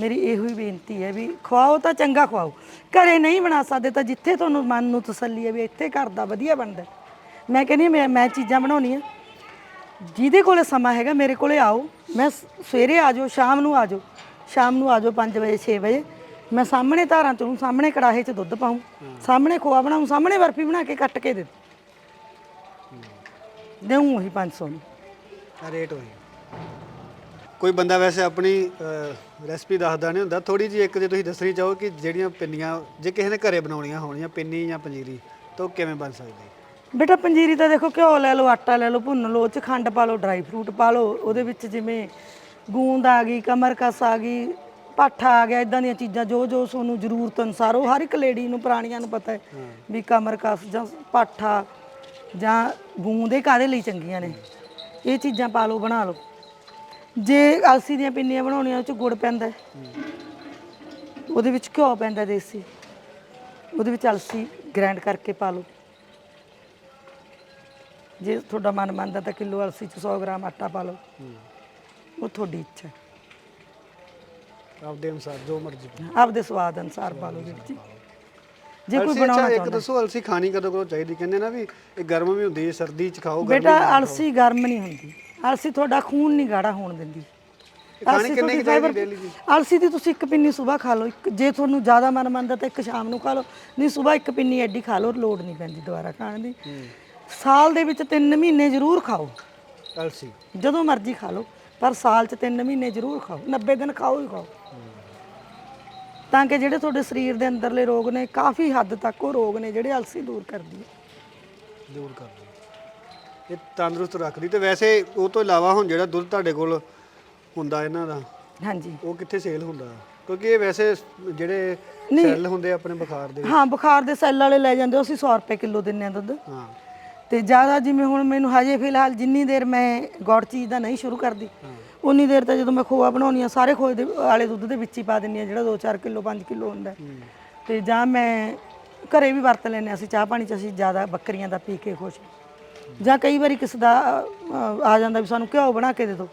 ਮੇਰੀ ਇਹੋ ਹੀ ਬੇਨਤੀ ਹੈ ਵੀ ਖਵਾਓ ਤਾਂ ਚੰਗਾ ਖਵਾਓ। ਘਰੇ ਨਹੀਂ ਬਣਾ ਸਕਦੇ ਤਾਂ ਜਿੱਥੇ ਤੁਹਾਨੂੰ ਮਨ ਨੂੰ ਤਸੱਲੀ ਹੈ ਵੀ ਇੱਥੇ ਘਰ ਦਾ ਵਧੀਆ ਬਣਦਾ ਮੈਂ ਕਹਿੰਦੀ ਮੈਂ ਮੈਂ ਚੀਜ਼ਾਂ ਬਣਾਉਣੀਆਂ। ਜਿਹਦੇ ਕੋਲੇ ਸਮਾਂ ਹੈਗਾ, ਮੇਰੇ ਕੋਲੇ ਆਓ। ਮੈਂ ਸ- ਸਵੇਰੇ ਆ ਜਾਓ, ਸ਼ਾਮ ਨੂੰ ਆ ਜਾਓ। ਸ਼ਾਮ ਨੂੰ ਆ ਜਾਓ 5 ਵਜੇ 6 ਵਜੇ। ਮੈਂ ਸਾਹਮਣੇ ਧਾਰਾਂ ਚੋਂ ਸਾਹਮਣੇ ਕੜਾਹੇ 'ਚ ਦੁੱਧ ਪਾਉਂ। ਸਾਹਮਣੇ ਖੋਆ ਬਣਾਉਂ, ਸਾਹਮਣੇ ਬਰਫੀ ਬਣਾ ਕੇ ਕੱਟ ਕੇ ਦੇ ਦੇਉਂ ਉਹੀ 500 ਨੂੰ। ਰੇਟ ਹੋਈ ਕੋਈ ਬੰਦਾ ਵੈਸੇ ਆਪਣੀ ਰੈਸਪੀ ਦੱਸਦਾ ਨਹੀਂ ਹੁੰਦਾ। ਥੋੜੀ ਜੀ ਇੱਕ ਜੇ ਤੁਸੀਂ ਦੱਸਣੀ ਚਾਹੋ ਕਿ ਜਿਹੜੀਆਂ ਪਿੰਨੀਆਂ ਜੇ ਕਿਸੇ ਨੇ ਘਰੇ ਬਣਾਉਣੀਆਂ ਹੋਣੀਆਂ ਪਿੰਨੀ ਜਾਂ ਪੰਜੀਰੀ ਤਾਂ ਉਹ ਕਿਵੇਂ ਬਣ ਸਕਦੀ? ਬੇਟਾ ਪੰਜੀਰੀ ਤਾਂ ਦੇਖੋ ਘਿਓ ਲੈ ਲਓ ਆਟਾ ਲੈ ਲਓ ਭੁੰਨ ਲਓ ਉਹ ਚ ਖੰਡ ਪਾ ਲਓ ਡਰਾਈ ਫਰੂਟ ਪਾ ਲਓ ਉਹਦੇ ਵਿੱਚ ਜਿਵੇਂ ਗੂੰਦ ਆ ਗਈ ਕਮਰਕਸ ਆ ਗਈ ਪਾਠਾ ਆ ਗਿਆ ਇਦਾਂ ਦੀਆਂ ਚੀਜ਼ਾਂ ਜੋ ਜੋ ਤੁਹਾਨੂੰ ਜ਼ਰੂਰਤ ਅਨੁਸਾਰ ਉਹ ਹਰ ਇੱਕ ਲੇਡੀ ਨੂੰ ਪੁਰਾਣੀਆਂ ਨੂੰ ਪਤਾ ਹੈ ਵੀ ਕਮਰਕਸ ਜਾਂ ਪਾਠਾ ਜਾਂ ਗੂੰਦ ਇਹ ਕਾਦੇ ਲਈ ਚੰਗੀਆਂ ਨੇ? ਇਹ ਚੀਜ਼ਾਂ ਪਾ ਲਓ ਬਣਾ ਲਓ। ਜੇ ਅਲਸੀ ਦੀਆਂ ਪਿੰਨੀਆਂ ਬਣਾਉਣੀਆਂ ਉਹ ਚ ਗੁੜ ਪੈਂਦਾ ਹੈ। ਉਹਦੇ ਵਿੱਚ ਘਿਓ ਪੈਂਦਾ ਦੇਸੀ। ਉਹਦੇ ਵਿੱਚ ਅਲਸੀ ਗ੍ਰਾਈਂਡ ਕਰਕੇ ਪਾ ਲਓ। ਜੇ ਤੁਹਾਡਾ ਮਨ ਮੰਨਦਾ ਤਾਂ ਕਿਲੋ ਅਲਸੀ ਚ 100 ਗ੍ਰਾਮ ਆਟਾ ਪਾ ਲਓ। ਉਹ ਤੁਹਾਡੀ ਇੱਛਾ ਹੈ। ਆਪਦੇ ਅਨੁਸਾਰ ਜੋ ਮਰਜ਼ੀ ਆਪਦੇ ਸਵਾਦ ਅਨੁਸਾਰ ਪਾ ਲਓ ਵੀਰ ਜੀ। ਜੇ ਕੋਈ ਅਲਸੀ ਬਣਾਉਣਾ ਅੱਛਾ, ਇੱਕ ਚਾਹੁੰਦਾ। ਦੱਸੋ ਅਲਸੀ ਖਾਣੀ ਕਦੋਂ ਕਦੋਂ ਚਾਹੀਦੀ? ਕਹਿੰਦੇ ਨਾ ਵੀ ਇਹ ਗਰਮ ਵੀ ਹੁੰਦੀ ਹੈ ਸਰਦੀ ਚ ਖਾਓ ਗਰਮੀ ਬੇਟਾ ਅਲਸੀ ਗਰਮ ਨਹੀਂ ਹੁੰਦੀ। ਅਲਸੀ ਤੁਹਾਡਾ ਖੂਨ ਨਹੀਂ ਗਾੜਾ ਹੋਣ ਦਿੰਦੀ। ਅਲਸੀ ਕਿੰਨੀ ਕੁ ਚਾਹੀਦੀ daily ਦੀ? ਅਲਸੀ ਦੀ ਤੁਸੀਂ ਇੱਕ ਪਿੰਨੀ ਸਵੇਰ ਖਾ ਲਓ ਇੱਕ ਜੇ ਤੁਹਾਨੂੰ ਜ਼ਿਆਦਾ ਮਨ ਮੰਨਦਾ ਤਾਂ ਇੱਕ ਸ਼ਾਮ ਨੂੰ ਖਾ ਲਓ ਨਹੀਂ ਸਵੇਰ ਇੱਕ ਪਿੰਨੀ ਐਡੀ ਖਾ ਲਓ ਲੋੜ ਨਹੀਂ ਪੈਂਦੀ ਦੁਬਾਰਾ ਖਾਣ ਦੀ। ਸਾਲ ਦੇ ਵਿੱਚ 3 ਮਹੀਨੇ ਜ਼ਰੂਰ ਖਾਓ। ਅਲਸੀ। ਜਦੋਂ ਮਰਜ਼ੀ ਖਾ ਲਓ ਪਰ ਸਾਲ 'ਚ 3 ਮਹੀਨੇ ਜ਼ਰੂਰ ਖਾਓ 90 ਦਿਨ ਖਾਓ ਹੀ ਖਾਓ। ਤਾਂ ਕਿ ਜਿਹੜੇ ਤੁਹਾਡੇ ਸਰੀਰ ਦੇ ਅੰਦਰਲੇ ਰੋਗ ਨੇ ਕਾਫੀ ਹੱਦ ਤੱਕ ਉਹ ਰੋਗ ਨੇ ਜਿਹੜੇ ਅਲਸੀ ਦੂਰ ਕਰਦੀ ਹੈ। ਦੂਰ ਕਰ ਦਿਓ ਇਹ ਤੰਦਰੁਸਤ ਰੱਖਦੀ ਤੇ ਵੈਸੇ ਉਹ ਤੋਂ ਇਲਾਵਾ ਹੁਣ ਜਿਹੜਾ ਦੁੱਧ ਤੁਹਾਡੇ ਕੋਲ ਹੁੰਦਾ ਇਹਨਾਂ ਦਾ ਹਾਂਜੀ। ਉਹ ਕਿੱਥੇ ਸੇਲ ਹੁੰਦਾ? ਕਿਉਂਕਿ ਇਹ ਵੈਸੇ ਜਿਹੜੇ ਸੈੱਲ ਹੁੰਦੇ ਆ ਆਪਣੇ ਬੁਖਾਰ ਦੇ ਹਾਂ ਬੁਖਾਰ ਦੇ ਸੈੱਲ ਵਾਲੇ ਲੈ ਜਾਂਦੇ ਉਹ ਅਸੀਂ 100 ਰੁਪਏ ਕਿਲੋ ਦਿੰਨੇ ਆ ਦੁੱਧ। ਹਾਂ। ਤੇ ਜ਼ਿਆਦਾ ਜਿਵੇਂ ਹੁਣ ਮੈਨੂੰ ਹਜੇ ਫਿਲਹਾਲ ਜਿੰਨੀ ਦੇਰ ਮੈਂ ਗੌੜ ਚੀਜ਼ ਦਾ ਨਹੀਂ ਸ਼ੁਰੂ ਕਰਦੀ ਉਨੀ ਦੇਰ ਤਾਂ ਜਦੋਂ ਮੈਂ ਖੋਆ ਬਣਾਉਣੀ ਆ ਸਾਰੇ ਖੋਏ ਦੇ ਵਾਲੇ ਦੁੱਧ ਦੇ ਵਿੱਚ ਹੀ ਪਾ ਦਿੰਨੀ ਆ ਜਿਹੜਾ 2-4 ਕਿਲੋ 5 ਕਿਲੋ ਹੁੰਦਾ। ਹੈ। ਤੇ ਜਾਂ ਮੈਂ ਘਰੇ ਵੀ ਵਰਤ ਲੈਂਦੇ ਅਸੀਂ ਚਾਹ ਪਾਣੀ ਚ ਅਸੀਂ ਜ਼ਿਆਦਾ ਬੱਕਰੀਆਂ ਦਾ ਪੀ ਕੇ ਖੁਸ਼। ਜਾਂ ਕਈ ਵਾਰੀ ਕਿਸੇ ਦਾ ਅ, ਆ ਜਾਂਦਾ ਵੀ ਸਾਨੂੰ ਘਿਓ ਬਣਾ ਕੇ ਦੇ ਦਿਓ।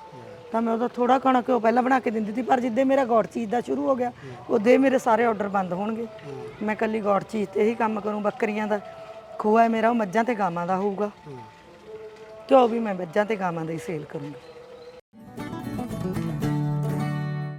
ਤਾਂ ਮੈਂ ਉਹਦਾ ਥੋੜਾ ਖਾਣਾ ਘਿਓ ਪਹਿਲਾਂ ਬਣਾ ਕੇ ਦਿੰਦੀ ਸੀ ਪਰ ਜਿੱਦੇ ਮੇਰਾ ਗੌੜ ਚੀਜ਼ ਦਾ ਸ਼ੁਰੂ ਹੋ ਗਿਆ ਉਹਦੇ ਮੇਰੇ ਸਾਰੇ ਆਰਡਰ ਬੰਦ ਹੋਣਗੇ। ਮੈਂ ਕੱਲੀ ਗੌੜ ਚੀਜ਼ ਤੇ ਹੀ ਕੰਮ ਕਰੂੰ ਬੱਕਰੀਆਂ ਦਾ ਖੋਆ ਹੈ ਮੇਰਾ ਉਹ ਮੱਝਾਂ ਤੇ ਗਾਵਾਂ ਦਾ ਹੋਊਗਾ। ਘਿਓ ਵੀ ਮੈਂ ਮੱਝਾਂ ਤੇ ਗਾਵਾਂ ਦਾ ਹੀ ਸੇਲ ਕਰੂੰਗੀ।